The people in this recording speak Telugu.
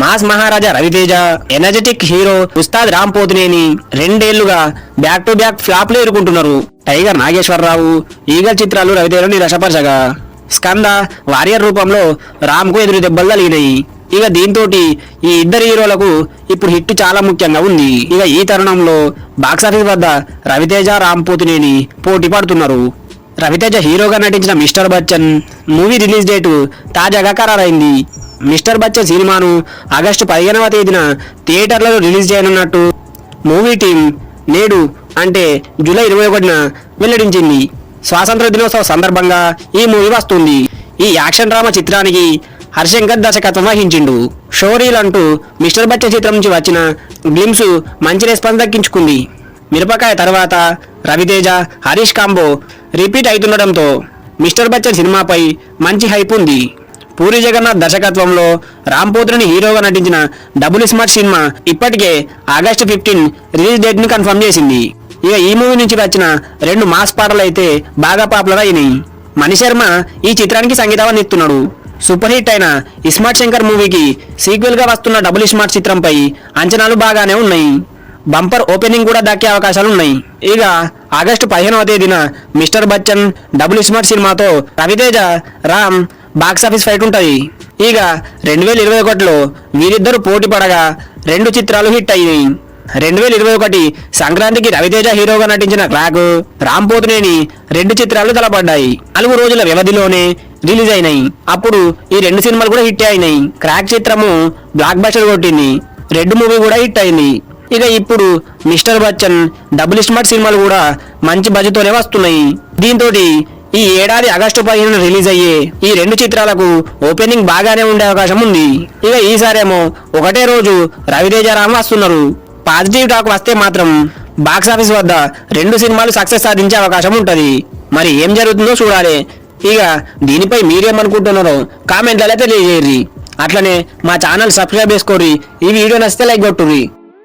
Mass Maharaja Raviteja energetic hero Ustad Ram Pothineni రెండేళ్ళుగా back to back ఫ్లాప్లు ఎదుర్కొంటున్నారు టైగర్ నాగేశ్వరరావు ఈగల్ చిత్రాలు రవితేజను నిరసపరచగా స్కంద వారియర్ రూపంలో రామ్కు ఎదురు దెబ్బలు కలిగినాయి ఇక దీంతో ఈ ఇద్దరు హీరోలకు ఇప్పుడు హిట్ చాలా ముఖ్యంగా ఉంది. ఇక ఈ తరుణంలో బాక్సాఫీస్ వద్ద రవితేజ రామ్ పోటీ పడుతున్నారు. రవితేజ హీరోగా నటించిన Mister Bachchan movie release date తాజాగా ఖరారైంది. మిస్టర్ బచ్చన్ సినిమాను ఆగస్టు పదిహేనవ తేదీన థియేటర్లలో రిలీజ్ చేయనున్నట్టు మూవీ టీం నేడు అంటే జూలై ఇరవై ఒకటిన వెల్లడించింది. స్వాతంత్ర దినోత్సవ సందర్భంగా ఈ మూవీ వస్తుంది. ఈ యాక్షన్ డ్రామా చిత్రానికి హర్షంకర్ దర్శకత్వం వహించిండు. షోరీల్ అంటూ మిస్టర్ బచ్చన్ చిత్రం నుంచి వచ్చిన గ్లిమ్స్ మంచి రెస్పాన్స్ దక్కించుకుంది. మిరపకాయ తర్వాత రవితేజ హరీష్ కాంబో రిపీట్ అవుతుండడంతో మిస్టర్ బచ్చన్ సినిమాపై మంచి హైప్ ఉంది. పూరి జగన్నాథ్ దర్శకత్వంలో రామ్ హీరోగా నటించిన డబుల్ స్మార్ట్ సినిమా ఇప్పటికే ఆగస్టు ఫిఫ్టీన్ రిలీజ్ డేట్ని కన్ఫర్మ్ చేసింది. ఇక ఈ మూవీ నుంచి వచ్చిన రెండు మాస్ పాటలు అయితే బాగా పాపులర్ అయినాయి. మణిశర్మ ఈ చిత్రానికి సంగీతం అందిస్తున్నాడు. సూపర్ హిట్ అయిన ఇస్మార్ట్ శంకర్ మూవీకి సీక్వెల్గా వస్తున్న డబుల్ స్మార్ట్ చిత్రంపై అంచనాలు బాగానే ఉన్నాయి. బంపర్ ఓపెనింగ్ కూడా దక్కే అవకాశాలు ఉన్నాయి. ఇక ఆగస్టు పదిహేనవ తేదీన మిస్టర్ బచ్చన్ డబుల్ స్మార్ట్ సినిమాతో రవితేజ రామ్ బాక్సాఫీస్ ఫైట్ ఉంటుంది. ఇక రెండు వేల ఇరవై ఒకటిలో వీరిద్దరు పోటీ పడగా రెండు చిత్రాలు హిట్ అయ్యాయి రెండు వేల ఇరవై ఒకటి సంక్రాంతికి రవితేజ హీరోగా నటించిన క్రాక్ రామ్ పోతునేని రెండు చిత్రాలు తలపడ్డాయి. నాలుగు రోజుల వ్యవధిలోనే రిలీజ్ అయినాయి. అప్పుడు ఈ రెండు సినిమాలు కూడా హిట్ అయినాయి. క్రాక్ చిత్రము బ్లాక్ బస్టర్ కొట్టింది. రెడ్ మూవీ కూడా హిట్ అయింది. ఇక ఇప్పుడు మిస్టర్ బచ్చన్ డబుల్ స్మార్ట్ సినిమాలు కూడా మంచి బడ్జెట్తోనే వస్తున్నాయి. దీంతో ఈ ఏడాది ఆగస్టు పదిహేను రిలీజ్ అయ్యే ఈ రెండు చిత్రాలకు ఓపెనింగ్ బాగానే ఉండే అవకాశం ఉంది. ఇక ఈసారేమో ఒకటే రోజు రవితేజ రామ్ వస్తున్నారు. పాజిటివ్ టాక్ వస్తే మాత్రం బాక్స్ ఆఫీస్ వద్ద రెండు సినిమాలు సక్సెస్ సాధించే అవకాశం ఉంటది. మరి ఏం జరుగుతుందో చూడాలి. ఇక దీనిపై మీరేమనుకుంటున్నారో కామెంట్లలో తెలియజేయర్రి అట్లనే మా ఛానల్ సబ్స్క్రైబ్ చేసుకోర్రి ఈ వీడియో నచ్చితే లైక్ కొట్టుర్రి.